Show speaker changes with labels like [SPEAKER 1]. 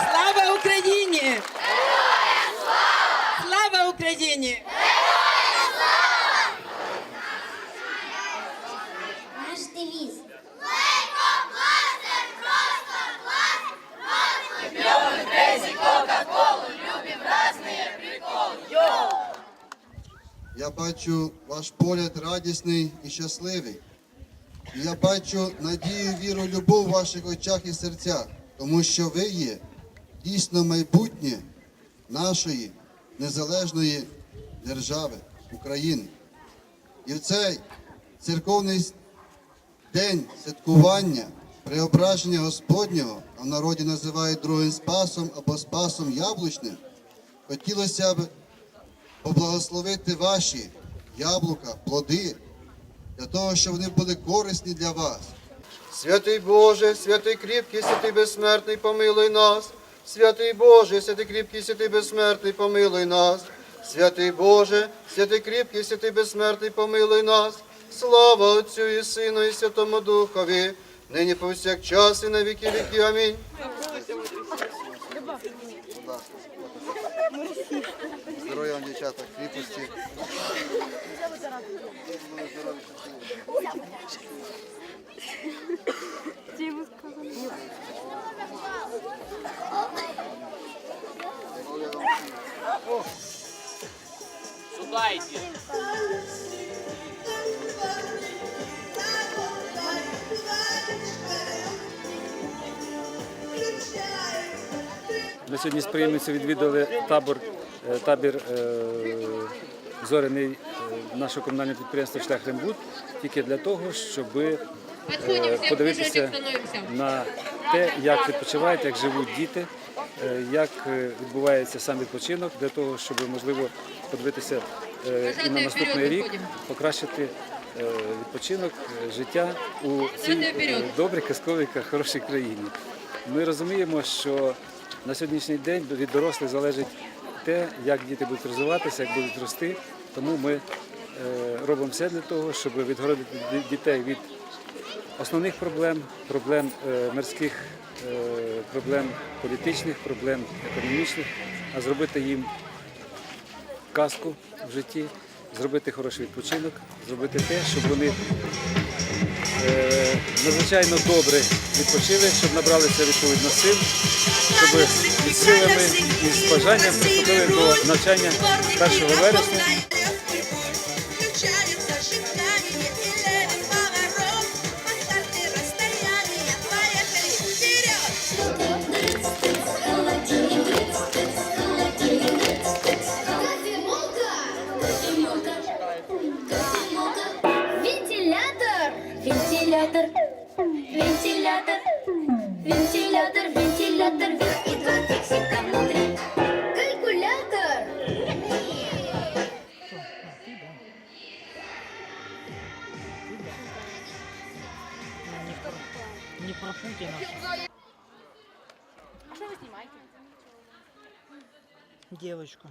[SPEAKER 1] ходять, і я
[SPEAKER 2] Я знаю.
[SPEAKER 1] Отець Мефодій мене дуже добре знає, але з вами. Дякуємо нашими оплесками. Слава Україні! Слава Україні!
[SPEAKER 3] Наш девіз.
[SPEAKER 2] Я бачу ваш погляд радісний і щасливий. І я бачу надію, віру, любов у ваших очах і серцях, тому що ви є дійсно майбутнє нашої незалежної держави України. І в цей церковний день святкування преображення Господнього, а в народі називають другим Спасом або Спасом Яблучним, хотілося б поблагословити ваші яблука, плоди, для того, щоб вони були корисні для вас. Святий Боже, святий кріпкий, святий безсмертний, помилуй нас. Святий Боже, святий кріпкий, святий безсмертний, помилуй нас. Святий Боже, святий кріпкий, святий безсмертний, помилуй нас. Слава Отцю і Сину, і Святому Духові, нині повсякчас і на віки віки. Амінь. Здоров'я вам, дівчата, кріпості.
[SPEAKER 4] Ми сьогодні з приємницею відвідали табор, е, табір е, зоряний е, нашого комунального підприємства Шлях Рембуд тільки для того, щоб подивитися на те, як відпочивають, як живуть діти, як е, відбувається сам відпочинок, для того, щоб можливо подивитися е, і на наступний рік покращити е, відпочинок, е, життя у цій е, добрій, казковій, хорошій країні. Ми розуміємо, що на сьогоднішній день від дорослих залежить те, як діти будуть розвиватися, як будуть рости. Тому ми е, робимо все для того, щоб відгородити дітей від основних проблем, проблем е, мирських, е, проблем політичних, проблем економічних, а зробити їм казку в житті, зробити хороший відпочинок, зробити те, щоб вони е, надзвичайно добре відпочили, щоб набралися відповідно сил, щоб із силами і з бажанням приступили до навчання 1 вересня.
[SPEAKER 3] Вентилятор, вентилятор, вентилятор, вентилятор, вентилятор, вверх и два фиксика внутри. Калькулятор.
[SPEAKER 5] Не про Путина. Девочку.